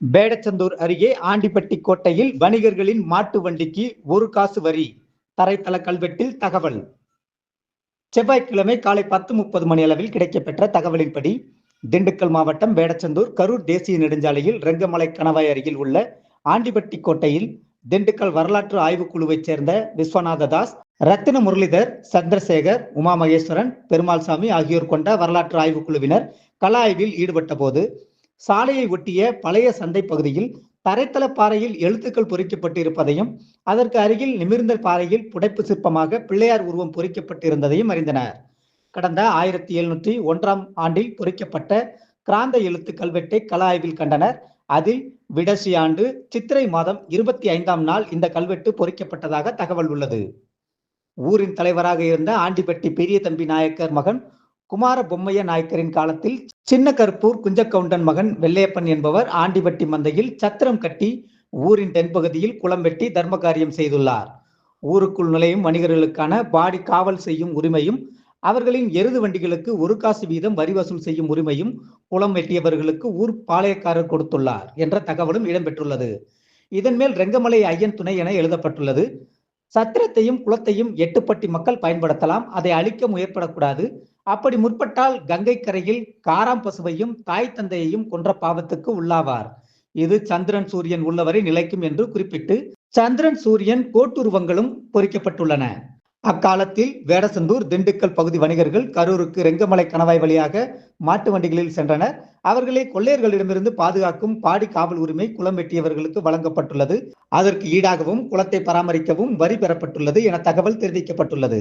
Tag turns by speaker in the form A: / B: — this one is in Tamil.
A: பேடச்சந்தூர் அருகே ஆண்டிப்பட்டி கோட்டையில் வணிகர்களின் மாட்டு வண்டிக்கு ஒரு காசு வரி. தரைத்தள கல்வெட்டில் தகவல். செவ்வாய்க்கிழமை காலை பத்து முப்பது மணி அளவில் கிடைக்கப்பெற்ற தகவலின்படி திண்டுக்கல் மாவட்டம் பேடச்சந்தூர் கரூர் தேசிய நெடுஞ்சாலையில் ரெங்கமலை கணவாய் அருகில் உள்ள ஆண்டிப்பட்டி கோட்டையில் திண்டுக்கல் வரலாற்று ஆய்வுக்குழுவைச் சேர்ந்த விஸ்வநாத தாஸ் ரத்தின முரளிதர் சந்திரசேகர் உமா மகேஸ்வரன் பெருமாள்சாமி ஆகியோர் கொண்ட வரலாற்று ஆய்வுக்குழுவினர் கள ஆய்வில் ஈடுபட்ட போது சாலையை ஒட்டிய பழைய சந்தை பகுதியில் தரைத்தள பாறையில் எழுத்துக்கள் பொறிக்கப்பட்டு இருப்பதையும் அதற்கு அருகில் நிமிர்ந்த பாறையில் புடைப்பு சிற்பமாக பிள்ளையார் உருவம் பொறிக்கப்பட்டிருந்ததையும் அறிந்தனர். கடந்த ஆயிரத்தி எழுநூற்றி ஒன்றாம் ஆண்டில் பொறிக்கப்பட்ட கிராந்த எழுத்து கல்வெட்டை கள ஆய்வில் கண்டனர். அதில் விடசி ஆண்டு சித்திரை மாதம் இருபத்தி ஐந்தாம் நாள் இந்த கல்வெட்டு பொறிக்கப்பட்டதாக தகவல் உள்ளது. ஊரின் தலைவராக இருந்த ஆண்டிப்பட்டி பெரிய தம்பி நாயக்கர் மகன் குமார பொம்மைய நாயக்கரின் காலத்தில் சின்ன கருப்பூர் குஞ்சக்கவுண்டன் மகன் வெள்ளையப்பன் என்பவர் ஆண்டிபட்டி மந்தையில் சத்திரம் கட்டி ஊரின் தென்பகுதியில் குளம் வெட்டி தர்ம காரியம் செய்துள்ளார். ஊருக்குள் நுழையும் வணிகர்களுக்கான பாடி காவல் செய்யும் உரிமையும் அவர்களின் எருது வண்டிகளுக்கு ஒரு காசு வீதம் வரி வசூல் செய்யும் உரிமையும் குளம் வெட்டியவர்களுக்கு ஊர் பாளையக்காரர் கொடுத்துள்ளார் என்ற தகவலும் இடம்பெற்றுள்ளது. இதன் மேல் ரெங்கமலை ஐயன் துணை என எழுதப்பட்டுள்ளது. சத்திரத்தையும் குளத்தையும் எட்டுப்பட்டி மக்கள் பயன்படுத்தலாம். அதை அழிக்க முயற்படக்கூடாது. அப்படி முற்பட்டால் கங்கை கரையில் காராம் பசுவையும் தாய் தந்தையையும் கொன்ற பாவத்துக்கு உள்ளாவார். இது சந்திரன் சூரியன் உள்ளவரை நிலைக்கும் என்று குறிப்பிட்டு சந்திரன் சூரியன் கோட்டுருவங்களும் பொறிக்கப்பட்டுள்ளன. அக்காலத்தில் வேடசந்தூர் திண்டுக்கல் பகுதி வணிகர்கள் கரூருக்கு ரெங்கமலை கணவாய் வழியாக மாட்டு வண்டிகளில் சென்றனர். அவர்களை கொள்ளையர்களிடமிருந்து பாதுகாக்கும் பாடி காவல் உரிமை குளம் வெட்டியவர்களுக்கு வழங்கப்பட்டுள்ளது. அதற்கு ஈடாகவும் குளத்தை பராமரிக்கவும் வரி பெறப்பட்டுள்ளது என தகவல் தெரிவிக்கப்பட்டுள்ளது.